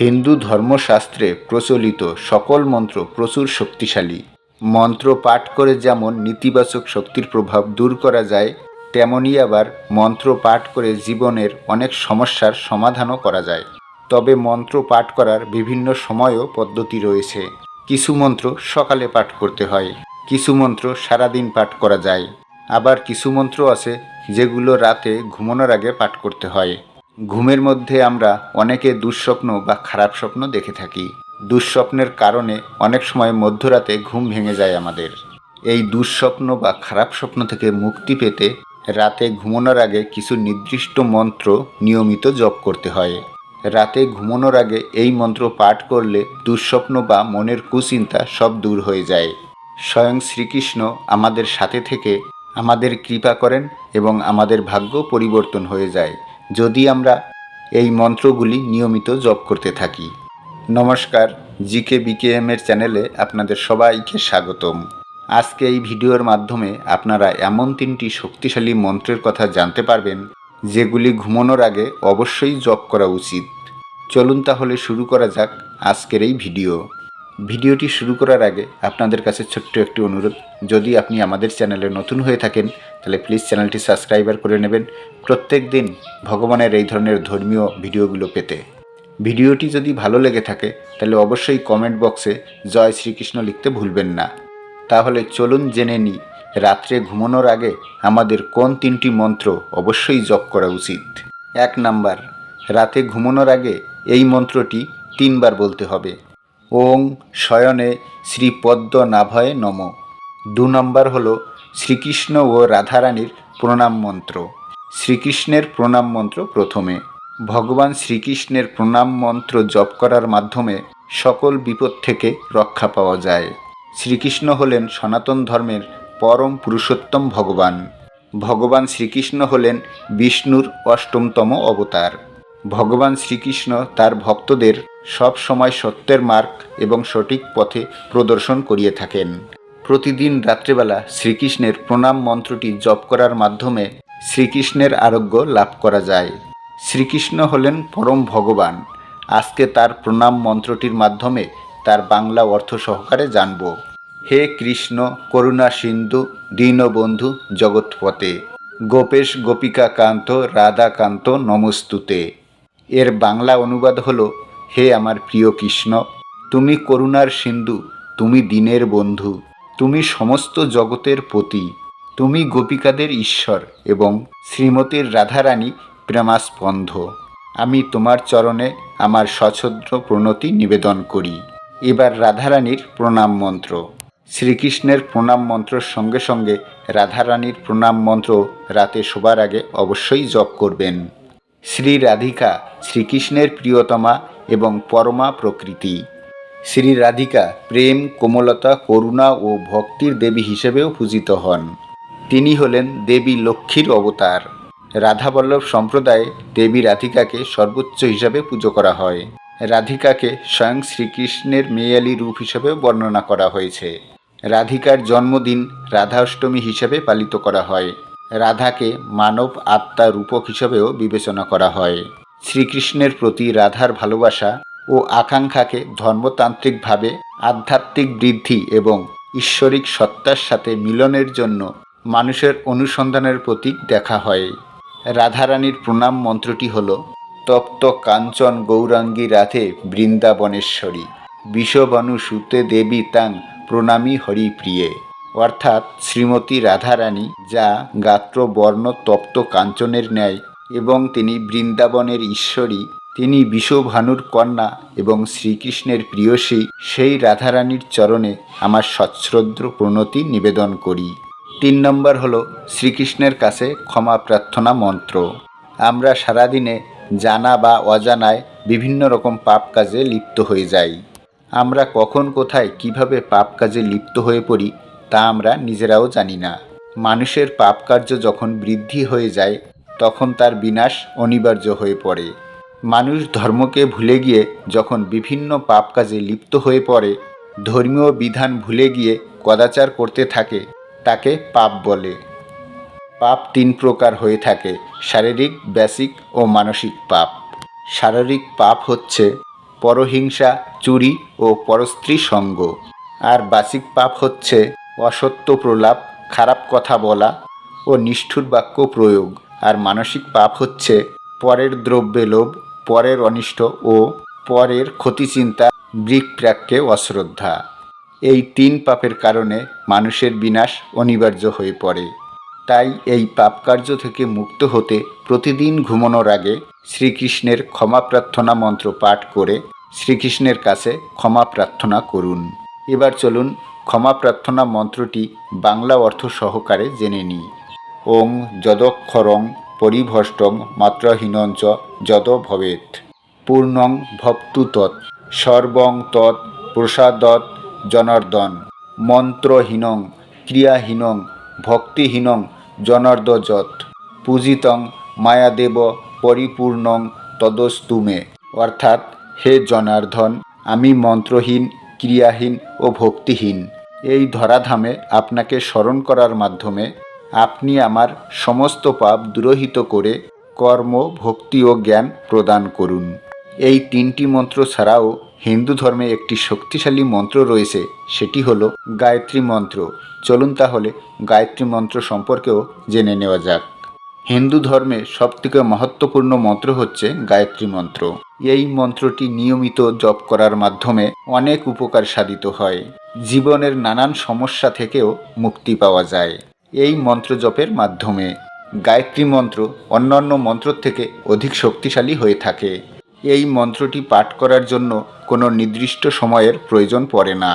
হিন্দু ধর্মশাস্ত্রে প্রচলিত সকল মন্ত্র প্রচুর শক্তিশালী। মন্ত্র পাঠ করে যেমন নেতিবাচক শক্তির প্রভাব দূর করা যায় তেমনই আবার মন্ত্র পাঠ করে জীবনের অনেক সমস্যার সমাধানও করা যায়। তবে মন্ত্র পাঠ করার বিভিন্ন সময়ও পদ্ধতি রয়েছে। কিছু মন্ত্র সকালে পাঠ করতে হয়, কিছু মন্ত্র সারাদিন পাঠ করা যায়। আবার কিছু মন্ত্র আছে যেগুলো রাতে ঘুমানোর আগে পাঠ করতে হয়। ঘুমের মধ্যে আমরা অনেকে দুঃস্বপ্ন বা খারাপ স্বপ্ন দেখে থাকি। দুঃস্বপ্নের কারণে অনেক সময় মধ্যরাতে ঘুম ভেঙে যায় আমাদের। এই দুঃস্বপ্ন বা খারাপ স্বপ্ন থেকে মুক্তি পেতে রাতে ঘুমানোর আগে কিছু নির্দিষ্ট মন্ত্র নিয়মিত জপ করতে হয়। রাতে ঘুমানোর আগে এই মন্ত্র পাঠ করলে দুঃস্বপ্ন বা মনের কুচিন্তা সব দূর হয়ে যায়। স্বয়ং শ্রীকৃষ্ণ আমাদের সাথে থেকে আমাদের কৃপা করেন এবং আমাদের ভাগ্য পরিবর্তন হয়ে যায়। যদি আমরা এই মন্ত্রগুলি নিয়মিত জপ করতে থাকি। নমস্কার, জিকে বিকেএম এর চ্যানেলে আপনাদের সবাইকে স্বাগতম। আজকে এই ভিডিওর মাধ্যমে আপনারা এমন তিনটি শক্তিশালী মন্ত্রের কথা জানতে পারবেন, যেগুলি ঘুমানোর আগে অবশ্যই জপ করা উচিত। চলুন তাহলে শুরু করা যাক আজকের এই ভিডিও। ভিডিওটি শুরু করার আগে আপনাদের কাছে ছোট্ট একটি অনুরোধ। যদি আপনি আমাদের চ্যানেলে নতুন হয়ে থাকেন, তাহলে প্লিজ চ্যানেলটি সাবস্ক্রাইবার করে নেবেন প্রত্যেক দিন ভগবানের এই ধরনের ধর্মীয় ভিডিওগুলো পেতে। ভিডিওটি যদি ভালো লেগে থাকে, তাহলে অবশ্যই কমেন্ট বক্সে জয় শ্রীকৃষ্ণ লিখতে ভুলবেন না। তাহলে চলুন জেনে নিই, রাত্রে ঘুমানোর আগে আমাদের কোন তিনটি মন্ত্র অবশ্যই জপ করা উচিত। এক নাম্বার, রাতে ঘুমানোর আগে এই মন্ত্রটি তিনবার বলতে হবে। ওং শয়নে শ্রীপদ্ম নাভয়ে নম। দু নম্বর হল শ্রীকৃষ্ণ ও রাধারানীর প্রণাম মন্ত্র। শ্রীকৃষ্ণের প্রণাম মন্ত্র প্রথমে। ভগবান শ্রীকৃষ্ণের প্রণাম মন্ত্র জপ করার মাধ্যমে সকল বিপদ থেকে রক্ষা পাওয়া যায়। শ্রীকৃষ্ণ হলেন সনাতন ধর্মের পরম পুরুষোত্তম ভগবান। ভগবান শ্রীকৃষ্ণ হলেন বিষ্ণুর অষ্টমতম অবতার। ভগবান শ্রীকৃষ্ণ তার ভক্তদের সব সময় সত্যের মার্গ এবং সঠিক পথে প্রদর্শন করিয়ে থাকেন। প্রতিদিন রাত্রেবেলা শ্রীকৃষ্ণের প্রণাম মন্ত্রটি জপ করার মাধ্যমে শ্রীকৃষ্ণের আরোগ্য লাভ করা যায়। শ্রীকৃষ্ণ হলেন পরম ভগবান। আজকে তার প্রণাম মন্ত্রটির মাধ্যমে তার বাংলা অর্থ সহকারে জানব। হে কৃষ্ণ, করুণা সিন্ধু দীনবন্ধু জগৎপথে। গোপেশ গোপিকা কান্ত রাধাকান্ত নমস্তুতে। এর বাংলা অনুবাদ হলো হে আমার প্রিয় কৃষ্ণ, তুমি করুণার সিন্ধু, তুমি দিনের বন্ধু, তুমি সমস্ত জগতের পতি, তুমি গোপিকাদের ঈশ্বর এবং শ্রীমতীর রাধারানী প্রেমাস্পন্ধ। আমি তোমার চরণে আমার সছদ্র প্রণতি নিবেদন করি। এবার রাধারানীর প্রণাম মন্ত্র। শ্রীকৃষ্ণের প্রণাম মন্ত্রর সঙ্গে সঙ্গে রাধারানীর প্রণাম মন্ত্র রাতে শোবার আগে অবশ্যই জপ করবেন। শ্রী রাধিকা, শ্রীকৃষ্ণের প্রিয়তমা এবং পরমা প্রকৃতি। শ্রী রাধিকা প্রেম, কোমলতা, করুণা ও ভক্তির দেবী হিসেবেও পূজিত হন। তিনি হলেন দেবী লক্ষ্মীর অবতার। রাধাবল্লভ সম্প্রদায়ে দেবী রাধিকাকে সর্বোচ্চ হিসাবে পুজো করা হয়। রাধিকাকে স্বয়ং শ্রীকৃষ্ণের মেয়ালি রূপ হিসেবে বর্ণনা করা হয়েছে। রাধিকার জন্মদিন রাধা অষ্টমী হিসেবে পালিত করা হয়। রাধাকে মানব আত্মা রূপক হিসেবেও বিবেচনা করা হয়। শ্রীকৃষ্ণের প্রতি রাধার ভালোবাসা ও আকাঙ্ক্ষাকে ধর্মতান্ত্রিকভাবে আধ্যাত্মিক বৃদ্ধি এবং ঈশ্বরিক সত্তার সাথে মিলনের জন্য মানুষের অনুসন্ধানের প্রতীক দেখা হয়। রাধারানীর প্রণাম মন্ত্রটি হল, তপ্ত কাঞ্চন গৌরাঙ্গী রাধে বৃন্দাবনেশ্বরী, বিষবনু সুতে দেবী তাং প্রণামী হরিপ্রিয়ে অর্থাৎ শ্রীমতী রাধারানী যা গাত্র বর্ণ তপ্ত কাঞ্চনের ন্যায় এবং তিনি বৃন্দাবনের ঈশ্বরী, তিনি বিশ্বভানুর কন্যা এবং শ্রীকৃষ্ণের প্রিয়সী, সেই রাধারানীর চরণে আমার সশ্রদ্র প্রণতি নিবেদন করি। তিন নম্বর হল শ্রীকৃষ্ণের কাছে ক্ষমা প্রার্থনা মন্ত্র। আমরা সারাদিনে জানা বা অজানায় বিভিন্ন রকম পাপ কাজে লিপ্ত হয়ে যাই। আমরা কখন কোথায় কীভাবে পাপ কাজে লিপ্ত হয়ে পড়ি তা আমরা নিজেরাও জানি না। মানুষের পাপ কার্য যখন বৃদ্ধি হয়ে যায় তখন তার বিনাশ অনিবার্য হয়ে পড়ে। মানুষ ধর্মকে ভুলে গিয়ে যখন বিভিন্ন পাপ কাজে লিপ্ত হয়ে পড়ে, ধর্মীয় বিধান ভুলে গিয়ে কদাচার করতে থাকে, তাকে পাপ বলে। পাপ তিন প্রকার হয়ে থাকে, শারীরিক বেসিক ও মানসিক পাপ। শারীরিক পাপ হচ্ছে পরহিংসা, চুরি ও পরস্ত্রী সঙ্গ। আর বাচিক পাপ হচ্ছে অসত্য প্রলাপ, খারাপ কথা বলা ও নিষ্ঠুর বাক্য প্রয়োগ। আর মানসিক পাপ হচ্ছে পরের দ্রব্যে লোভ, পরের অনিষ্ট ও পরের ক্ষতিচিন্তা বৃকপ্রাককে অশ্রদ্ধা। এই তিন পাপের কারণে মানুষের বিনাশ অনিবার্য হয়ে পড়ে। তাই এই পাপ কার্য থেকে মুক্ত হতে প্রতিদিন ঘুমানোর আগে শ্রীকৃষ্ণের ক্ষমা প্রার্থনা মন্ত্র পাঠ করে শ্রীকৃষ্ণের কাছে ক্ষমা প্রার্থনা করুন। এবার চলুন ক্ষমা প্রার্থনা মন্ত্রটি বাংলা অর্থ সহকারে জেনে নিই। ওং যদক্ষরং পরিভষ্টং মাত্রাহীনঞ্চ যদ ভবেত পূর্ণং ভক্তু তৎ, সর্বং তৎ প্রসাদত জনার্দন। মন্ত্রহীনং, ক্রিয়াহীনং, ভক্তিহীনং, জনার্দযৎ। পূজিতং, মায়াদেব, পরিপূর্ণং তদস্তুমে অর্থাৎ, হে জনার্দন, আমি মন্ত্রহীন, ক্রিয়াহীন ও ভক্তিহীন। এই ধরাধামে আপনাকে স্মরণ করার মাধ্যমে আপনি আমার সমস্ত পাপ দুরহিত করে কর্ম, ভক্তি ও জ্ঞান প্রদান করুন। এই তিনটি মন্ত্র ছাড়াও হিন্দু ধর্মে একটি শক্তিশালী মন্ত্র রয়েছে, সেটি হলো গায়ত্রী মন্ত্র। চলুন তাহলে গায়ত্রী মন্ত্র সম্পর্কেও জেনে নেওয়া যাক। হিন্দু ধর্মে সবথেকে মহত্বপূর্ণ মন্ত্র হচ্ছে গায়ত্রী মন্ত্র। এই মন্ত্রটি নিয়মিত জপ করার মাধ্যমে অনেক উপকার সাধিত হয়। জীবনের নানান সমস্যা থেকেও মুক্তি পাওয়া যায়। এই মন্ত্র জপের মাধ্যমে। গায়ত্রী মন্ত্র অন্যান্য মন্ত্র থেকে অধিক শক্তিশালী হয়ে থাকে। এই মন্ত্রটি পাঠ করার জন্য কোনো নির্দিষ্ট সময়ের প্রয়োজন পড়ে না।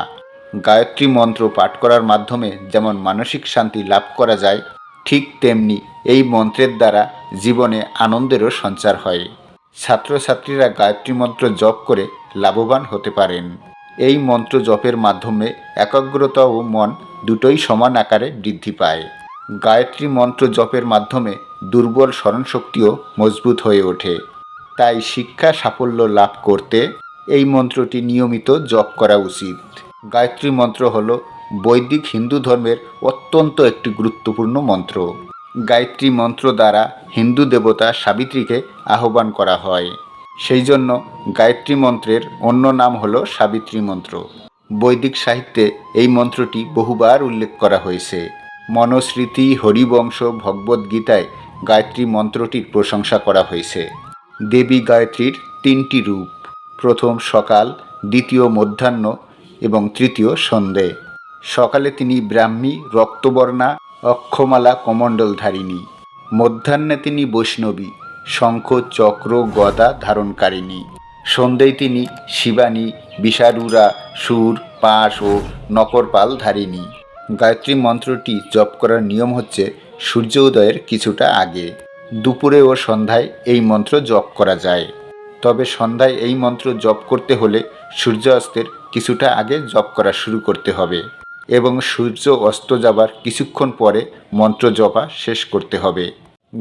গায়ত্রী মন্ত্র পাঠ করার মাধ্যমে যেমন মানসিক শান্তি লাভ করা যায়, ঠিক তেমনি এই মন্ত্রের দ্বারা জীবনে আনন্দেরও সঞ্চার হয়। ছাত্রছাত্রীরা গায়ত্রী মন্ত্র জপ করে লাভবান হতে পারেন। এই মন্ত্র জপের মাধ্যমে একাগ্রতা ও মন দুটোই সমান আকারে বৃদ্ধি পায়। গায়ত্রী মন্ত্র জপের মাধ্যমে দুর্বল স্মরণশক্তিও মজবুত হয়ে ওঠে। তাই শিক্ষা সাফল্য লাভ করতে এই মন্ত্রটি নিয়মিত জপ করা উচিত। গায়ত্রী মন্ত্র হল বৈদিক হিন্দু ধর্মের অত্যন্ত একটি গুরুত্বপূর্ণ মন্ত্র। গায়ত্রী মন্ত্র দ্বারা হিন্দু দেবতা সাবিত্রীকে আহ্বান করা হয়। সেই জন্য গায়ত্রী মন্ত্রের অন্য নাম হল সাবিত্রী মন্ত্র। বৈদিক সাহিত্যে এই মন্ত্রটি বহুবার উল্লেখ করা হয়েছে। মনস্মৃতি হরিবংশ ভগবদ্গীতায় গায়ত্রী মন্ত্রটির প্রশংসা করা হয়েছে। দেবী গায়ত্রীর তিনটি রূপ, প্রথম সকাল, দ্বিতীয় মধ্যাহ্ন এবং তৃতীয় সন্ধে। সকালে তিনি ব্রাহ্মী, রক্তবর্ণা, অক্ষমালা, কমণ্ডলধারিণী। মধ্যাহ্নে তিনি বৈষ্ণবী, শঙ্খ, চক্র, গদা ধারণকারিণী। সন্ধ্যেয় তিনি শিবানী, বিষারুরা, সুর, পাশ ও নকরপাল ধারিণী। গায়ত্রী মন্ত্রটি জপ করার নিয়ম হচ্ছে সূর্য উদয়ের কিছুটা আগে। দুপুরে ও সন্ধ্যায় এই মন্ত্র জপ করা যায়। তবে সন্ধ্যায় এই মন্ত্র জপ করতে হলে সূর্য অস্তের কিছুটা আগে জপ করা শুরু করতে হবে এবং সূর্য অস্ত যাবার কিছুক্ষণ পরে মন্ত্র জপা শেষ করতে হবে।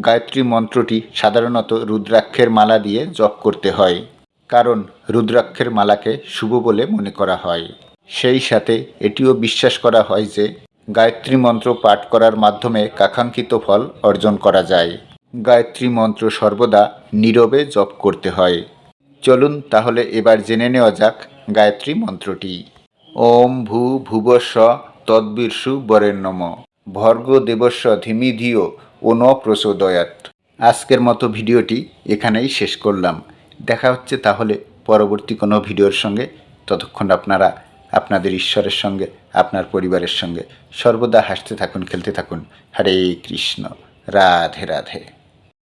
গায়ত্রী মন্ত্রটি সাধারণত রুদ্রাক্ষের মালা দিয়ে জপ করতে হয়। কারণ রুদ্রাক্ষের মালাকে শুভ বলে মনে করা হয়। সেই সাথে এটিও বিশ্বাস করা হয় যে গায়ত্রী মন্ত্র পাঠ করার মাধ্যমে কাঙ্ক্ষিত ফল অর্জন করা যায়। গায়ত্রী মন্ত্র সর্বদা নীরবে জপ করতে হয়। চলুন তাহলে এবার জেনে নেওয়া যাক গায়ত্রী মন্ত্রটি। ওম ভূ ভুবস্ব তদ্বীর্ষু বরেণ্যম ভর্গ দেবস্ব ধিমি ধিও ও ন প্রচোদয়াত আজকের মতো ভিডিওটি এখানেই শেষ করলাম। দেখা হচ্ছে তাহলে পরবর্তী কোনো ভিডিওর সঙ্গে। ততক্ষণ আপনারা আপনাদের ঈশ্বরের সঙ্গে, আপনার পরিবারের সঙ্গে সর্বদা হাসতে থাকুন, খেলতে থাকুন। হরে কৃষ্ণ। রাধে রাধে।